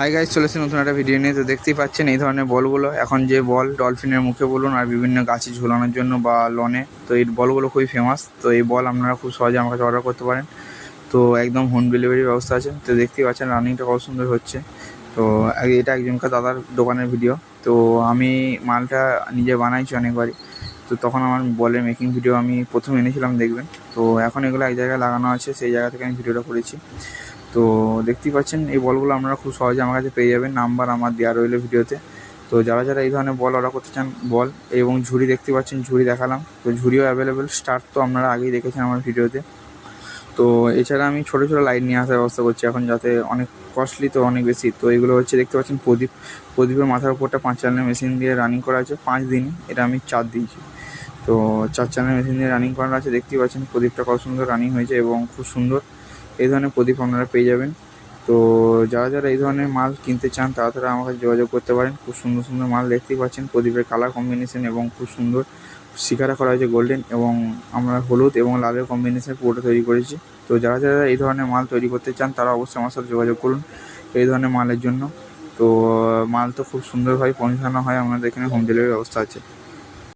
Hi guys চলেছে নতুন একটা ভিডিও নিয়ে। তো দেখতেই পাচ্ছেন এই ধরনের বলগুলো। এখন যে বল ডলফিনের মুখে বলুন আর বিভিন্ন গাছে ঝুলানোর জন্য বা লনে, তো এই বলগুলো খুবই ফেমাস তো এই বল আপনারা খুব সহজে আমার কাছে অর্ডার করতে পারেন। তো একদম হোম ডেলিভারি ব্যবস্থা আছে। তো দেখতেই পাচ্ছেন রানিংটা কত সুন্দর হচ্ছে। তো এটা একজনকার দাদার দোকানের ভিডিও তো আমি মালটা নিজে বানাইছি অনেকবারই। তো তখন আমার বলের মেকিং ভিডিও আমি প্রথম এনেছিলাম দেখবেন। তো এখন এগুলো এক জায়গায় লাগানো আছে, সেই জায়গা থেকে আমি ভিডিওটা করেছি। তো দেখতেই পাচ্ছেন, এই বলগুলো আপনারা খুব সহজে আমার কাছে পেয়ে যাবেন। নাম্বার আমার দেওয়া রইল ভিডিওতে। তো যারা যারা এই ধরনের বল অর্ডার করতে চান, বল এবং ঝুড়ি দেখতে পাচ্ছেন, ঝুড়ি দেখালাম। তো ঝুড়িও অ্যাভেলেবেল স্টার্ট তো আপনারা আগেই দেখেছেন আমার ভিডিওতে। তো এছাড়া আমি ছোটো ছোটো লাইট নিয়ে আসার ব্যবস্থা করছি এখন যাতে অনেক কস্টলি তো অনেক বেশি। তো এগুলো হচ্ছে দেখতে পাচ্ছেন, প্রদীপ, প্রদীপের মাথার উপরটা পাঁচ চ্যানেলের মেশিন দিয়ে রানিং করা আছে, পাঁচ দিন। এটা আমি চার দিয়েছি। তো চার চ্যানেল মেশিন দিয়ে রানিং করানো আছে, দেখতেই পাচ্ছেন, প্রদীপটা কত সুন্দর রানিং হয়েছে এবং খুব সুন্দর। এই ধরনের প্রদীপ আপনারা পেয়ে যাবেন। তো যারা যারা এই ধরনের মাল কিনতে চান, তারা তারা আমার কাছে যোগাযোগ করতে পারেন। খুব সুন্দর সুন্দর মাল দেখতেই পাচ্ছেন, প্রদীপের কালার কম্বিনেশন এবং খুব সুন্দর শিকারা করা হয়েছে গোল্ডেন এবং আমরা হলুদ এবং লালের কম্বিনেশন পুরোটা তৈরি করেছি। তো যারা যারা এই ধরনের মাল তৈরি করতে চান, তারা অবশ্যই আমার সাথে যোগাযোগ করুন এই ধরনের মালের জন্য। তো, মাল তো খুব সুন্দরভাবে পৌঁছানো হয়, আমাদের এখানে হোম ডেলিভারি ব্যবস্থা আছে।